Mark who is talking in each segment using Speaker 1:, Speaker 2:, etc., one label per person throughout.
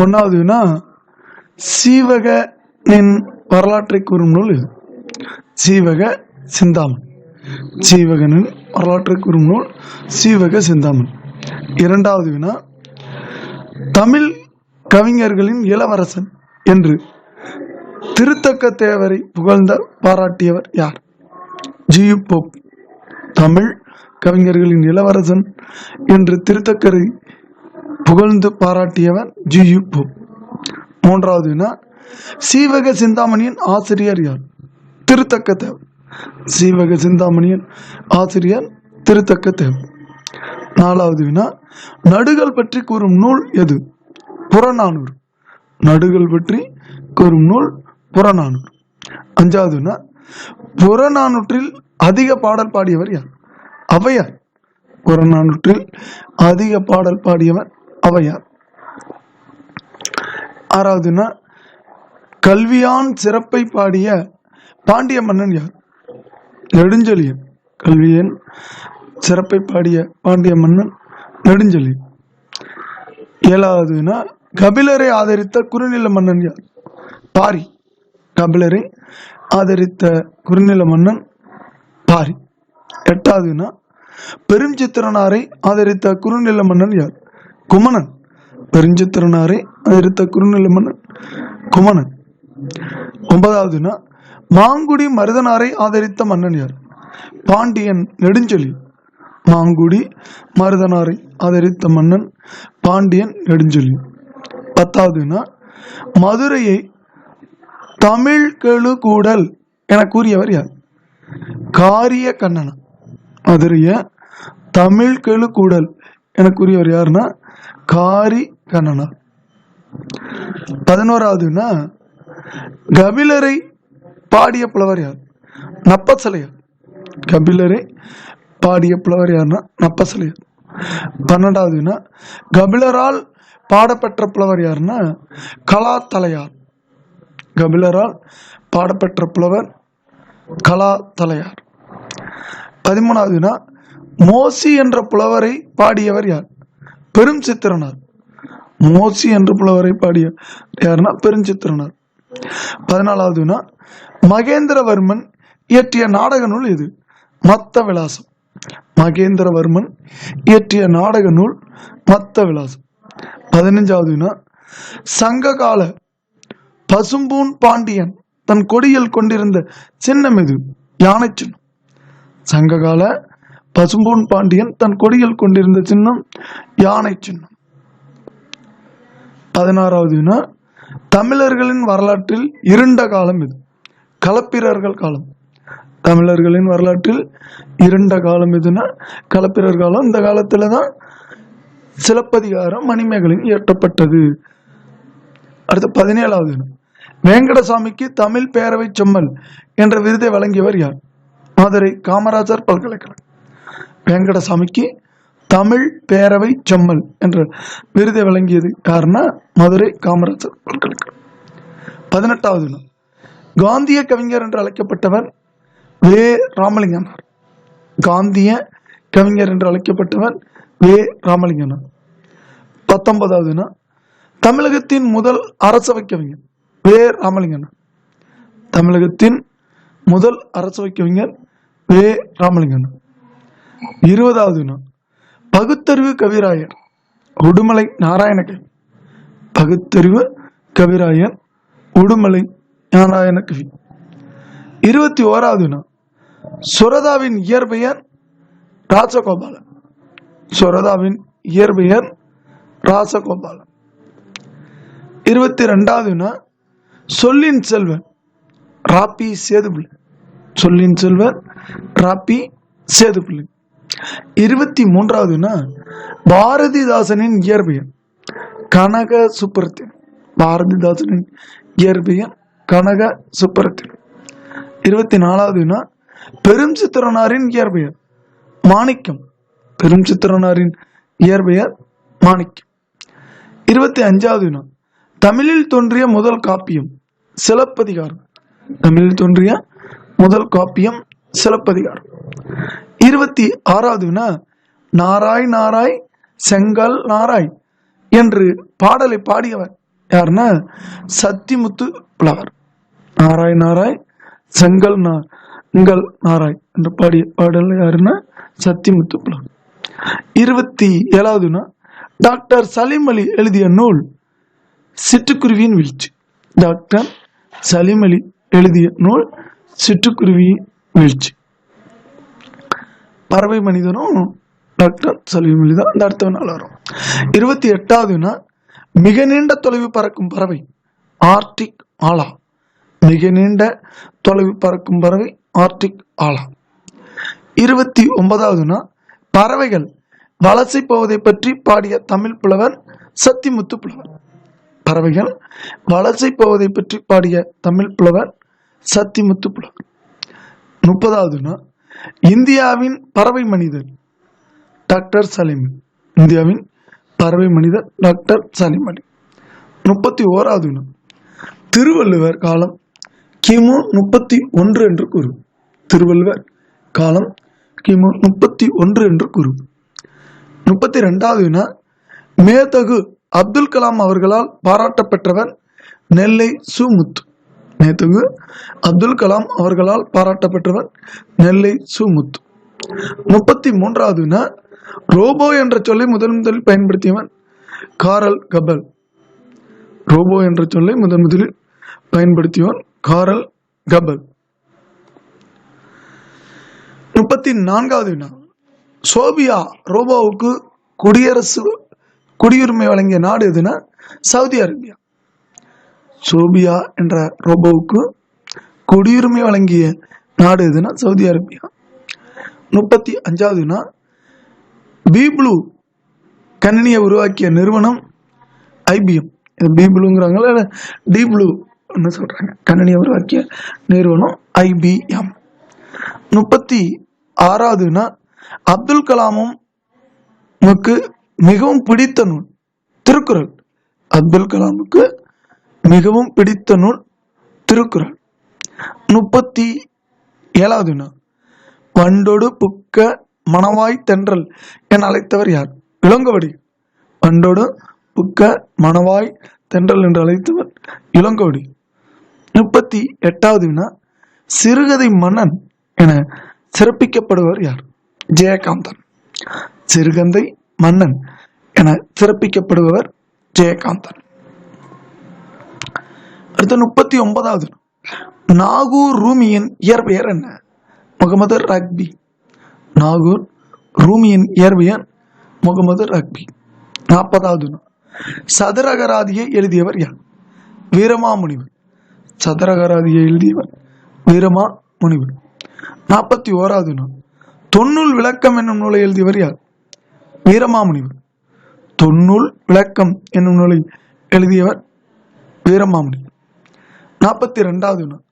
Speaker 1: ஒன்றாவது வினா சீவகனின் வரலாற்றை கூறும் நூல் இது. சீவக சிந்தாமன். சீவகனின் வரலாற்றை கூறும் நூல் சீவக சிந்தாமன். இரண்டாவது வினா தமிழ் கவிஞர்களின் இளவரசன் என்று திருத்தக்க தேவரை புகழ்ந்த பாராட்டியவர் யார்? G U Pope. தமிழ் கவிஞர்களின் இளவரசன் என்று திருத்தக்கரை புகழ்ந்து பாராட்டியவர் ஜியு போப் மூன்றாவது வினா சீவக சிந்தாமணியின் ஆசிரியர் யார்? திருத்தக்க தேவன் சீவக சிந்தாமணியின் ஆசிரியர் திருத்தக்க தேவன் நாலாவது வினா நடுகள் பற்றி கூறும் நூல் எது? புறநானூறு. நடுகள் பற்றி கூறும் நூல் புறநானூறு. அஞ்சாவது புறநானூற்றில் அதிக பாடல் பாடியவர் யார்? அவையார். புறநானூற்றில் அதிக பாடல் பாடியவர் அவையார். ஆறாவதுனா கல்வியான் சிறப்பை பாடிய பாண்டிய மன்னன் யார்? நெடுஞ்செழியன். கல்வியன் சிறப்பை பாடிய பாண்டிய மன்னன் நெடுஞ்செழியன். ஏழாவதுனா கபிலரை ஆதரித்த குறுநில மன்னன் யார்? பாரி. கபிலரை ஆதரித்த குறுநில மன்னன் பாரி. எட்டாவதுனா பெருஞ்சித்திரனாரை ஆதரித்த குறுநில மன்னன் யார்? குமணன். பெருஞ்சித்திரனாரை ஆதரித்த குறுநில மன்னன் குமணன் ஒன்பதாவதுனா மாங்குடி மருதனாரை ஆதரித்த மன்னன் யார்? பாண்டியன் நெடுஞ்செழி. மாங்குடி மருதனாரை ஆதரித்த மன்னன் பாண்டியன் நெடுஞ்செழி. பத்தாவதுனா மதுரையை தமிழ் கெழு கூடல் என கூறியவர் யார்? காரிய கண்ணனா. மதுரைய தமிழ் கெழு கூடல் என கூறியவர் யாருன்னா காரி கண்ணனா. பதினோராவதுன்னா கபிலரை பாடிய புலவர் யார்? நப்பசலையார் கபிலரை பாடிய புலவர் யாருன்னா நப்பசலையார் பன்னெண்டாவதுன்னா கபிலரால் பாடப்பெற்ற புலவர் யாருன்னா கலாத்தலையார். கபிலரால் பாடப்பெற்ற புலவர் கலாத்தலையார். பதிமூணாவதுனா மோசி என்ற புலவரை பாடியவர் யார்? பெரும் சித்திரனார் மோசி என்று புலவரை பாடிய யாருன்னா பெருஞ்சித்திரனார். பதினாலாவதுனா மகேந்திரவர்மன் இயற்றிய நாடக நூல் இது. மத்த விலாசம் மகேந்திரவர்மன் இயற்றிய நாடக நூல் மத்த விலாசம் பதினஞ்சாவதுனா சங்ககால பசும்பூன் பாண்டியன் தன் கொடியில் கொண்டிருந்த சின்னம் இது யானை சின்னம். சங்ககால பசும்பொன் பாண்டியன் தன் கொடியில் கொண்டிருந்த சின்னம் யானை சின்னம். பதினாறாவது வினா தமிழர்களின் வரலாற்றில் இருண்ட காலம் இது. களப்பிரர்கள் காலம். தமிழர்களின் வரலாற்றில் இருண்ட காலம் எதுனா களப்பிரர் காலம் இந்த காலத்துல தான் சிலப்பதிகாரம் மணிமேகலையும் இயற்றப்பட்டது. அடுத்து பதினேழாவது வினா வேங்கடசாமிக்கு தமிழ் பேரவை செம்மல் என்ற விருதை வழங்கியவர் யார்? மதுரை காமராஜர் பல்கலைக்கழகம். வெங்கடசாமிக்கு தமிழ் பேரவை செம்மல் என்ற விருதை வழங்கியது யாருன்னா மதுரை காமராஜர் அவர்களுக்கு பதினெட்டாவது நாள். காந்திய கவிஞர் என்று அழைக்கப்பட்டவர் வே. ராமலிங்கனார். காந்திய கவிஞர் என்று அழைக்கப்பட்டவர் வே. ராமலிங்கனார். பத்தொன்பதாவது நாள். தமிழகத்தின் முதல் அரசவை கவிஞர் வே. ராமலிங்கனார். தமிழகத்தின் முதல் அரசவை கவிஞர் வே. ராமலிங்கனார். இருபதாவது நாள் பகுத்தறிவு கவிராயர் உடுமலை நாராயணகவி. பகுத்தறிவு கவிராயர் உடுமலை நாராயணகவி. இருபத்தி ஓராவது நாள் சுரதாவின் இயற்பெயர் ராசகோபாலன். சுரதாவின் இயற்பெயர் ராசகோபாலன். இருபத்தி ரெண்டாவது சொல்லின் செல்வன் ராப்பி சேதுபிள்ளை சொல்லின் செல்வன் ராப்பி சேதுபிள்ளை இருபத்தி மூன்றாவதுனா பாரதிதாசனின் இயற்பெயர் கனக சுப்பரத்தின் பாரதிதாசனின் இயற்பெயர் கனக சுப்பரத்தின். இருபத்தி நாலாவதுனா பெரும் சித்திரனாரின் இயற்பெயர் மாணிக்கம். பெரும் சித்திரனாரின் இயற்பெயர் மாணிக்கம். இருபத்தி அஞ்சாவதுனா தமிழில் தோன்றிய முதல் காப்பியம் சிலப்பதிகாரம். தமிழில் தோன்றிய முதல் காப்பியம் சிலப்பதிகாரம். இருபத்தி ஆறாவதுனா நாராய் நாராய் செங்கல் நாராய் என்று பாடலை பாடியவர் யாருன்னா சத்திமுத்து புலவர். நாராய் நாராய் செங்கல் நாங்கள் நாராய் என்று பாடிய பாடல் யாருன்னா சத்திமுத்து புலவர். இருபத்தி ஏழாவதுனா டாக்டர் சலீம் அலி எழுதிய நூல் சிட்டுக்குருவியின் வீழ்ச்சி. டாக்டர் சலீம் அலி எழுதிய நூல் சிட்டுக்குருவியின் வீழ்ச்சி. பறவை மனிதனும் டாக்டர் சலீம் அலி தான் அந்த அடுத்த நாள் வரும். இருபத்தி எட்டாவதுனா மிக நீண்ட தொலைவு பறக்கும் பறவை ஆர்டிக் ஆலா. மிக நீண்ட தொலைவு பறக்கும் பறவை ஆர்டிக் ஆலா. இருபத்தி ஒன்பதாவதுனா பறவைகள் வலசை போவதை பற்றி பாடிய தமிழ் புலவர் சத்திமுத்து புலவர். பறவைகள் வலசை போவதை பற்றி பாடிய தமிழ் புலவர் சத்திமுத்து புலவர். முப்பதாவதுனா இந்தியாவின் பறவை மனிதர் டாக்டர் சலீம். இந்தியாவின் பறவை மனிதர் டாக்டர் சலீம் அலி. முப்பத்தி ஓராவதுனா திருவள்ளுவர் காலம் கிமு முப்பத்தி ஒன்று என்று கூறு. திருவள்ளுவர் காலம் கிமு முப்பத்தி ஒன்று என்று கூறு. முப்பத்தி ரெண்டாவது ரெண்டாவதுனா மேதகு அப்துல் கலாம் அவர்களால் பாராட்ட பெற்றவர் நெல்லை சுமுத்து நேத்துங்க அப்துல் கலாம் அவர்களால் பாராட்டப்பெற்றவர் நெல்லை சுமுத்து முப்பத்தி மூன்றாவதுனா ரோபோ என்ற சொல்லை முதன் முதலில் பயன்படுத்தியவன் காரல் கபல். ரோபோ என்ற சொல்லை முதன் முதலில் பயன்படுத்தியவன் காரல் கபல். முப்பத்தி நான்காவது வினா சோபியா ரோபோவுக்கு குடியரசு குடியுரிமை வழங்கிய நாடு எதுனா சவுதி அரேபியா. சோபியா என்ற ரோபோவுக்கு குடியுரிமை வழங்கிய நாடு எதுனா சவுதி அரேபியா. முப்பத்தி அஞ்சாவதுனா பீப்ளூ கணினியை உருவாக்கிய நிறுவனம் ஐபிஎம். பீப்ளூங்கிறாங்களா இல்லை டீப்ளூன்னு சொல்கிறாங்க கணினியை உருவாக்கிய நிறுவனம் ஐபிஎம் முப்பத்தி ஆறாவதுனா அப்துல் கலாமும் மிகவும் பிடித்த நூல் திருக்குறள். அப்துல் கலாமுக்கு மிகவும் பிடித்த நூல் திருக்குறள். முப்பத்தி ஏழாவது வினா வண்டோடு புக்க மணவாய் தென்றல் என அழைத்தவர் யார்? இளங்கோவடி. வண்டோடு புக்க மணவாய் தென்றல் என்று அழைத்தவர் இளங்கோவடி. முப்பத்தி எட்டாவது வினா சிறுகதை மன்னன் என சிறப்பிக்கப்படுவர் யார்? ஜெயகாந்தன். சிறுகந்தை மன்னன் என சிறப்பிக்கப்படுபவர் ஜெயகாந்தன். அடுத்து முப்பத்தி ஒன்பதாவது. நாகூர் ரூமியின் இயற்பெயர் என்ன? முகமது ரக்பி. நாகூர் ரூமியின் இயற்பெயர் முகமது ரக்பி. நாற்பதாவது. சதுரகராதியை எழுதியவர் யார்? வீரமா முனிவர் சதுரகராதியை எழுதியவர் வீரமா முனிவர் நாற்பத்தி ஓராவது. நாள் தொன்னூல் விளக்கம் என்னும் நூலை எழுதியவர் யார்? வீரமாமுனிவர். தொன்னூல் விளக்கம் என்னும் நூலை எழுதியவர் வீரமாமுனிவர். நாற்பத்தி ரெண்டாவது நாள்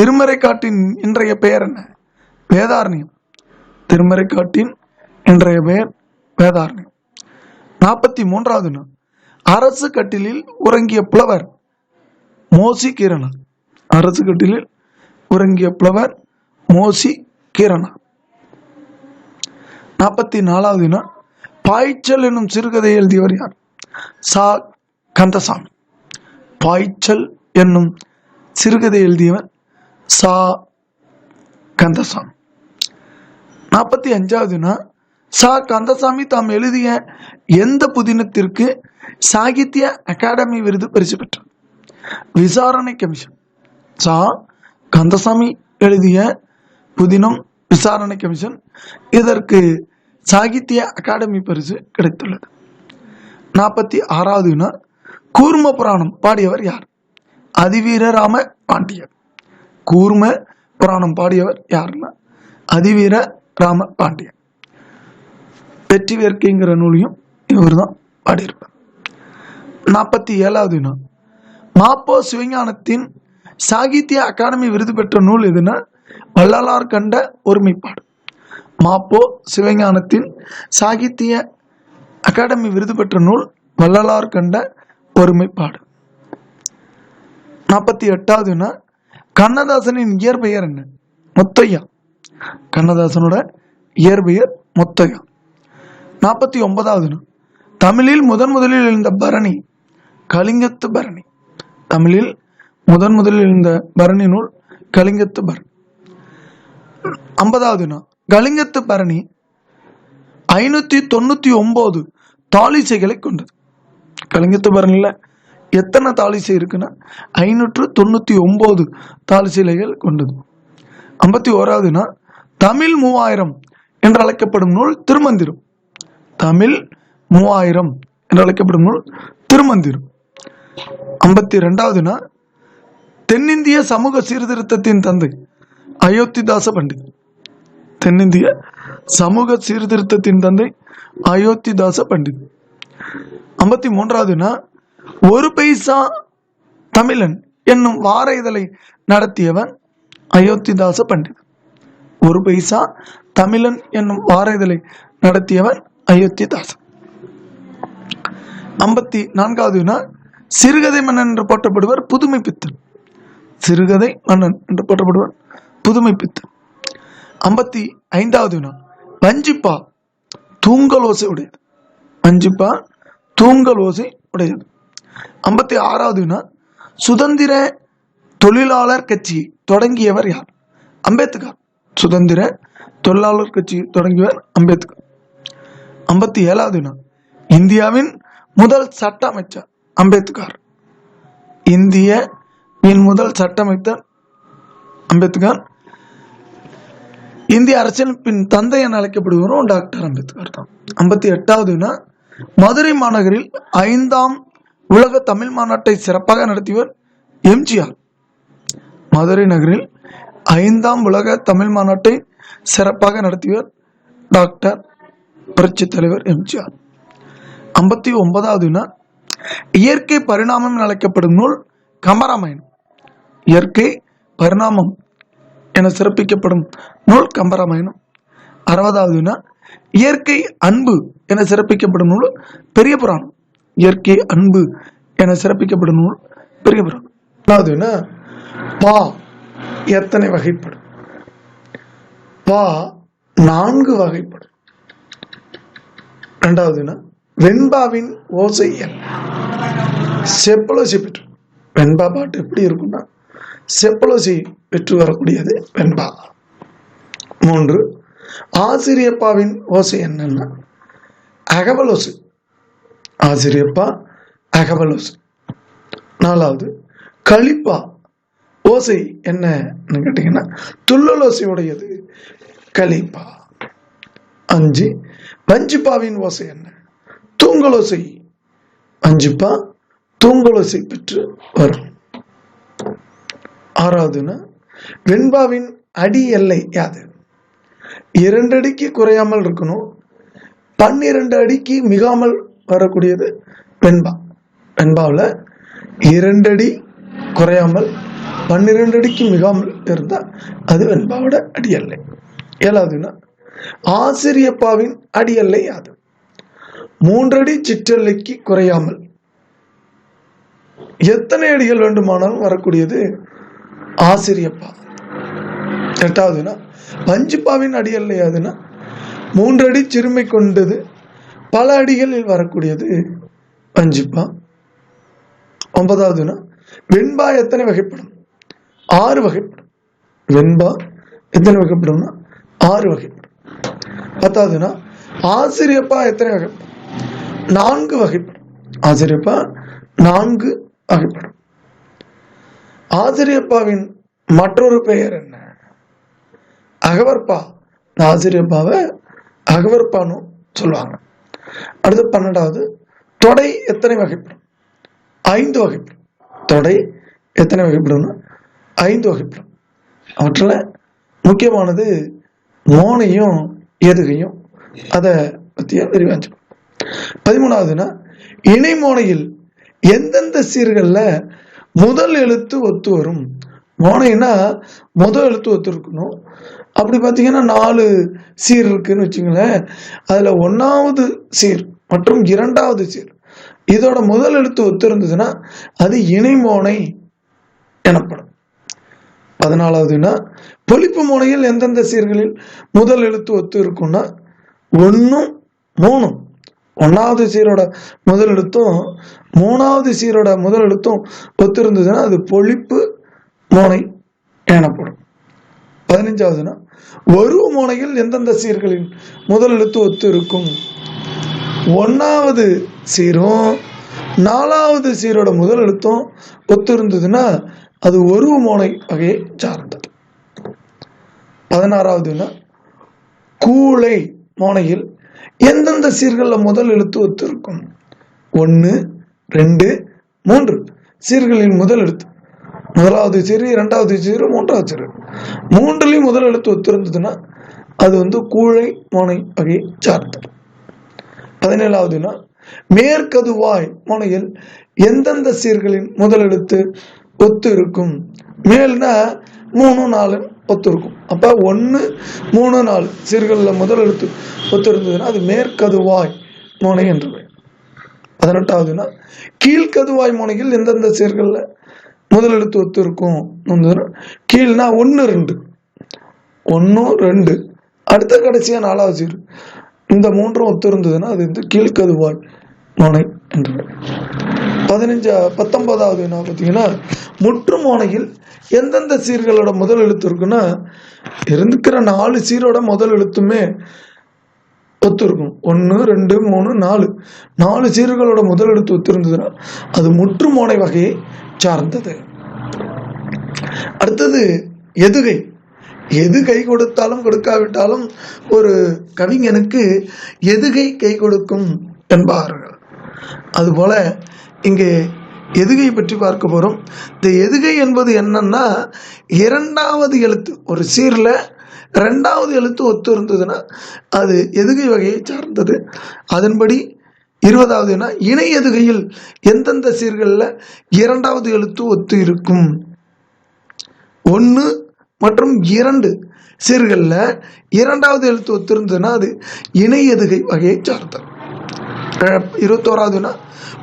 Speaker 1: திருமறைக்காட்டின் இன்றைய பெயர் என்ன? வேதாரண்யம். திருமறைக்காட்டின் இன்றைய பெயர் வேதாரண்யம். நாற்பத்தி மூன்றாவது நாள் அரசு கட்டிலில் உறங்கிய புலவர் மோசி கீரணா அரசு கட்டிலில் உறங்கிய புலவர் மோசி கீரணா நாற்பத்தி நாலாவது நாள் பாய்ச்சல் என்னும் சிறுகதை எழுதியவர் யார்? சா. கந்தசாமி. பாய்ச்சல் என்னும் சிறுகதை எழுதியவர் சா. கந்தசாமி. நாற்பத்தி அஞ்சாவது சா. கந்தசாமி தாம் எழுதிய எந்த புதினத்திற்கு சாகித்ய அகாடமி விருது பரிசு பெற்றார் விசாரணை கமிஷன். சா. கந்தசாமி எழுதிய புதினம் விசாரணை கமிஷன் இதற்கு சாகித்ய அகாடமி பரிசு கிடைத்துள்ளது. நாற்பத்தி ஆறாவது வினா கூர்ம புராணம் பாடியவர் யார்? அதிவீரராம பாண்டியர். கூர்ம புராணம் பாடியவர் யாருன்னா? அதிவீர ராம பாண்டியர். வெற்றி வேர்க்கைங்கிற நூலையும் இவர் தான் பாடியிருப்பார். நாற்பத்தி ஏழாவது நாள் மாப்போ சிவஞானத்தின் சாகித்ய அகாடமி விருது பெற்ற நூல் எதுனா வள்ளலார் கண்ட ஒருமைப்பாடு. மாப்போ சிவஞானத்தின் சாகித்ய அகாடமி விருது பெற்ற நூல் வள்ளலார் கண்ட ஒருமைப்பாடு. நாற்பத்தி எட்டாவதுனா கண்ணதாசனின் இயற்பெயர் என்ன? முத்தையா. கண்ணதாசனோட இயற்பெயர் முத்தையா. நாற்பத்தி ஒன்பதாவதுனா தமிழில் முதன் முதலில் எழுந்த பரணி கலிங்கத்து பரணி. தமிழில் முதன் முதலில் இருந்த பரணி நூல் கலிங்கத்து பரணி. ஐம்பதாவதுனா கலிங்கத்து பரணி ஐநூத்தி தொண்ணூத்தி ஒம்பது தாளிசைகளை கொண்டது. கலிங்கத்து பரணியில் எத்தனை தாளிசை இருக்குன்னா? ஐநூற்று தொண்ணூற்றி ஒம்பது தாலிசிலைகள் கொண்டது. ஐம்பத்தி ஓராவதுனா தமிழ் மூவாயிரம் என்று அழைக்கப்படும் நூல் திருமந்திரம். தமிழ் மூவாயிரம் என்று அழைக்கப்படும் நூல் திருமந்திரம். ஐம்பத்தி ரெண்டாவதுனா தென்னிந்திய சமூக சீர்திருத்தத்தின் தந்தை அயோத்திதாச பண்டித் தென்னிந்திய சமூக சீர்திருத்தத்தின் தந்தை அயோத்திதாச பண்டித் ஐம்பத்தி மூன்றாவதுனா ஒரு பைசா தமிழன் என்னும் வார இதழை நடத்தியவன் அயோத்திதாச பண்டிதன். ஒரு பைசா தமிழன் என்னும் வார இதழை நடத்தியவன் அயோத்திதாசன். ஐம்பத்தி நான்காவதுனா சிறுகதை மன்னன் என்று போற்றப்படுவர் புதுமை பித்தன். சிறுகதை மன்னன் என்று போற்றப்படுவர் புதுமை பித்தன். ஐம்பத்தி ஐந்தாவது நாள் வஞ்சிப்பா தூங்கல் ஓசை உடையது. வஞ்சிப்பா தூங்கல் ஓசை உடையது. ஐம்பத்தி ஆறாவது சுதந்திர தொழிலாளர் கட்சி தொடங்கியவர் யார்? அம்பேத்கர். சுதந்திர தொழிலாளர் கட்சி தொடங்கியவர் அம்பேத்கர். ஐம்பத்தி ஏழாவது இந்தியாவின் முதல் சட்ட அமைச்சர் அம்பேத்கர். இந்தியவின் முதல் சட்டமைச்சர் அம்பேத்கர். இந்திய அரசியலமைப்பின் தந்தை என அழைக்கப்படுவரும் டாக்டர் அம்பேத்கர் தான். ஐம்பத்தி எட்டாவதுனா மதுரை மாநகரில் ஐந்தாம் உலக தமிழ் மாநாட்டை சிறப்பாக நடத்தியவர் எம்ஜிஆர். மதுரை நகரில் ஐந்தாம் உலக தமிழ் மாநாட்டை சிறப்பாக நடத்தியவர் டாக்டர் புரட்சி தலைவர் எம்ஜிஆர். ஐம்பத்தி ஒன்பதாவதுனா இயற்கை பரிணாமம் என அழைக்கப்படும் நூல் கம்பராமாயணம். இயற்கை பரிணாமம் என சிறப்பிக்கப்படும் நூல் கம்பராமாயணம். அறுபதாவதுனா இயற்கை அன்பு என சிறப்பிக்கப்படும் நூல் பெரிய புராணம். இயற்கை அன்பு என சிறப்பிக்கப்படும் நூல் பெரிய புராணம் பா எத்தனை வகைப்படும்? பா நான்கு வகைப்படும். ரெண்டாவதுனா வெண்பாவின் ஓசை செப்பலோசி பெற்று. வெண்பா பாட்டு எப்படி இருக்கும்னா செப்பலோசி பெற்று வரக்கூடியது வெண்பா. மூன்று ஆசிரியப்பாவின் ஓசை என்னன்னா அகவலோசை ஆசிரியப்பா அகவலோஸ். நாலாவது கழிப்பா ஓசை என்னன்னு கேட்டிங்கன்னா துள்ளலோசை உடையது அஞ்சு வஞ்சிப்பாவின் ஓசை என்ன? தூங்கலோசை. வஞ்சிப்பா தூங்கலோசை பெற்று வரும். ஆறாவதுன்னா வெண்பாவின் அடி எல்லை யாது? இரண்டு அடிக்கு குறையாமல் இருக்கணும். பன்னிரண்டு அடிக்கு மிகாமல் வரக்கூடியது. வெண்பா வெண்பாவில் இரண்டடி குறையாமல் பன்னிரண்டு அடிக்கு மிகாமல் இருந்தால் அது வெண்பாவோட அடியல்லை. ஏழாவதுன்னா ஆசிரியப்பாவின் அடி அது. மூன்றடி சிற்றல்லைக்கு குறையாமல் எத்தனை அடிகள் வேண்டுமானாலும் வரக்கூடியது ஆசிரியப்பா. எட்டாவதுன்னா பஞ்சுப்பாவின் அடியல்லை அதுனா மூன்றடி சிறுமை கொண்டது பல அடிகளில் வரக்கூடியது அஞ்சுப்பா. ஒன்பதாவதுன்னா வெண்பா எத்தனை வகைப்படும்? ஆறு வகைப்படும். வெண்பா எத்தனை வகைப்படும்னா ஆறு வகைப்படும். பத்தாவதுன்னா ஆசிரியப்பா எத்தனை வகைப்படும்? நான்கு வகைப்படும். ஆசிரியப்பா நான்கு வகைப்படும். ஆசிரியப்பாவின் மற்றொரு பெயர் என்ன? அகவர்பா ஆசிரியப்பாவை அகவர்பானும் சொல்லுவாங்க. அடுத்து பன்னெண்டாவது தொடை எத்தனை வகைப்படும்? ஐந்து வகைப்படும். தொடை எத்தனை வகைப்படும்னா ஐந்து வகைப்படும். அவற்றில் முக்கியமானது மோனையும் எதுகையும் அதை பற்றிய விரிவாச்சு பதிமூணாவதுன்னா இணைமோனையில் எந்தெந்த சீர்களில் முதல் எழுத்து ஒத்து வரும்? மோனைனா முதல் எழுத்து ஒத்து இருக்கணும். அப்படி பார்த்தீங்கன்னா நாலு சீர் இருக்குன்னு வச்சுங்களேன். அதில் ஒன்றாவது சீர் மற்றும் இரண்டாவது சீர். இதோட முதல் எழுத்து ஒத்து இருந்ததுன்னா அது இணைமோனை எனப்படும். பதினாலாவதுன்னா பொழிப்பு மோனையில் எந்தெந்த சீர்களில் முதல் எழுத்து ஒத்து இருக்கும்னா ஒன்றும் மூணும். ஒன்றாவது சீரோட முதல் எழுத்தும் மூணாவது சீரோட முதல் எழுத்தும் ஒத்து இருந்ததுன்னா அது பொழிப்பு மோனை எனப்படும். பதினஞ்சாவதுன்னா ஒரு முனையில் எந்தெந்த சீர்களின் முதல் எழுத்து ஒத்து இருக்கும்? ஒன்றாவது சீரும் நாலாவது சீரோட முதல் எழுத்தும் ஒத்து இருந்ததுன்னா அது ஒரு மோனை வகையை சார்ந்தது. பதினாறாவதுன்னா கூளை மோனையில் எந்தெந்த சீர்களில் முதல் எழுத்து ஒத்து இருக்கும் ஒன்று ரெண்டு மூன்று சீர்களின் முதல் எழுத்து. முதலாவது சீரு இரண்டாவது சீரு மூன்றாவது சிறு. மூன்றுலையும் முதல் எழுத்து ஒத்திருந்ததுன்னா அது வந்து கூழை மோனை வகையை சார்ந்தது. பதினேழாவதுனா மேற்கதுவாய் மோனையில் எந்தெந்த சீர்களின் முதல் எழுத்து ஒத்து இருக்கும்? மேல்னா மூணு நாலு ஒத்து இருக்கும். அப்போ ஒன்று மூணு நாலு சீர்களில் முதல் எழுத்து ஒத்து இருந்ததுன்னா அது மேற்கதுவாய் மோனை என்று பெயர். பதினெட்டாவதுனா கீழ்கதுவாய் மோனையில் எந்தெந்த சீர்களில் முதல் எழுத்து ஒத்து இருக்கும். கீழ்னா ஒன்று ரெண்டு. ஒன்று ரெண்டு. அடுத்த கடைசியாக நாலாவது சீர். இந்த மூன்றும் ஒத்து இருந்ததுன்னா அது வந்து கீழ்கதுவாய் மோனை என்று பதினஞ்சா பத்தொன்பதாவது என்ன பார்த்தீங்கன்னா முற்று மோனையில் எந்தெந்த சீர்களோட முதல் எழுத்து இருக்குன்னா இருந்துக்கிற நாலு சீரோட முதல் எழுத்துமே ஒத்து இருக்கும். ஒன்று ரெண்டு மூணு நாலு. நாலு சீர்களோட முதல் எழுத்து ஒத்து இருந்ததுன்னா அது முற்று மோனை வகையை சார்ந்தது. அடுத்தது எதுகை. எது கை கொடுத்தாலும் கொடுக்காவிட்டாலும் ஒரு கவிஞனுக்கு எதுகை கை கொடுக்கும் என்பார்கள். அதுபோல இங்கே எதுகை பற்றி பார்க்க போகிறோம் இந்த எதுகை என்பது என்னன்னா இரண்டாவது எழுத்து ஒரு சீரில் ரெண்டாவது எழுத்து ஒத்து இருந்ததுன்னா அது எதுகை வகையை சார்ந்தது. அதன்படி இருபதாவதுனா இணை எதுகையில் எந்தெந்த சீர்களில் இரண்டாவது எழுத்து ஒத்து இருக்கும்? ஒன்று மற்றும் இரண்டு சீர்களில் இரண்டாவது எழுத்து ஒத்திருந்ததுன்னா அது இணையதுகை வகையை சார்ந்தது. அஹ் இருபத்தோராவதுனா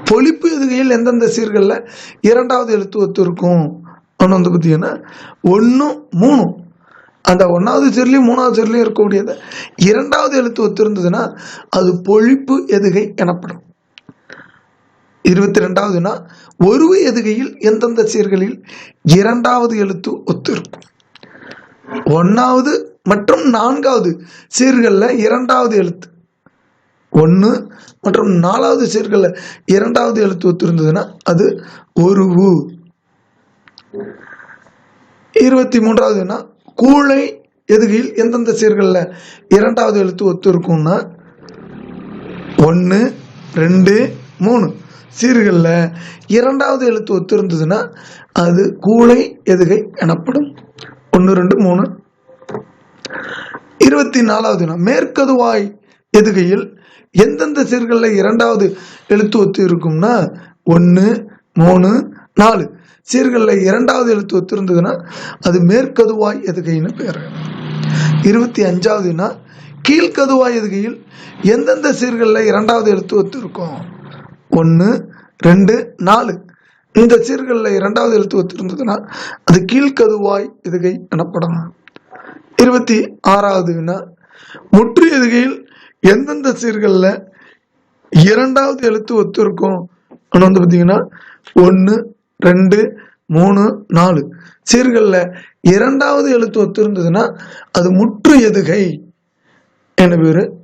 Speaker 1: பொழிப்பு எதுகையில் எந்தெந்த சீர்களில் இரண்டாவது எழுத்து ஒத்து இருக்கும்? ஒன்று வந்து பார்த்தீங்கன்னா ஒன்று மூணு. அந்த ஒன்றாவது சிறுலையும் மூணாவது சிறுலையும் இருக்கக்கூடியது இரண்டாவது எழுத்து ஒத்திருந்ததுன்னா அது பொழிப்பு எதுகை எனப்படும். இருபத்தி ரெண்டாவதுனா ஒரு எதுகையில் எந்தெந்த சீர்களில் இரண்டாவது எழுத்து ஒத்து இருக்கும் ஒன்றாவது மற்றும் நான்காவது சீர்களில் இரண்டாவது எழுத்து. ஒன்று மற்றும் நாலாவது சீர்களில் இரண்டாவது எழுத்து ஒத்து இருந்ததுன்னா அது ஒரு இருபத்தி மூன்றாவதுன்னா கூளை எதுகையில் எந்தெந்த சீர்களில்? இரண்டாவது எழுத்து ஒத்து இருக்கும்னா ஒன்று ரெண்டு மூணு. சீர்களில் இரண்டாவது எழுத்து ஒத்து இருந்ததுன்னா அது கூளை எதுகை எனப்படும். ஒன்று ரெண்டு மூணு. இருபத்தி நாலாவதுனா மேற்கதுவாய் எதுகையில் எந்தெந்த சீர்களில் இரண்டாவது எழுத்து ஒத்து இருக்கும்னா ஒன்று மூணு நாலு. சீர்களில் இரண்டாவது எழுத்து ஒத்து இருந்ததுன்னா அது மேற்கதுவாய் எதுகைன்னு பேர். இருபத்தி அஞ்சாவதுனா கீழ்கதுவாய் எதுகையில் எந்தெந்த சீர்களில் இரண்டாவது எழுத்து ஒத்துருக்கும்? ஒன்று ரெண்டு நாலு. இந்த சீர்களில் இரண்டாவது எழுத்து ஒத்து இருந்ததுன்னா அது கீழ்கதுவாய் எதுகை எனப்படும். இருபத்தி ஆறாவது வினா முற்று எதுகையில் எந்தெந்த சீர்களில் இரண்டாவது எழுத்து ஒத்து இருக்கும் அப்படின்னு வந்து பார்த்தீங்கன்னா ஒன்று ரெண்டு மூணு நாலு. சீர்களில் இரண்டாவது எழுத்து ஒத்து இருந்ததுன்னா அது முற்று எதுகை. என பேர்?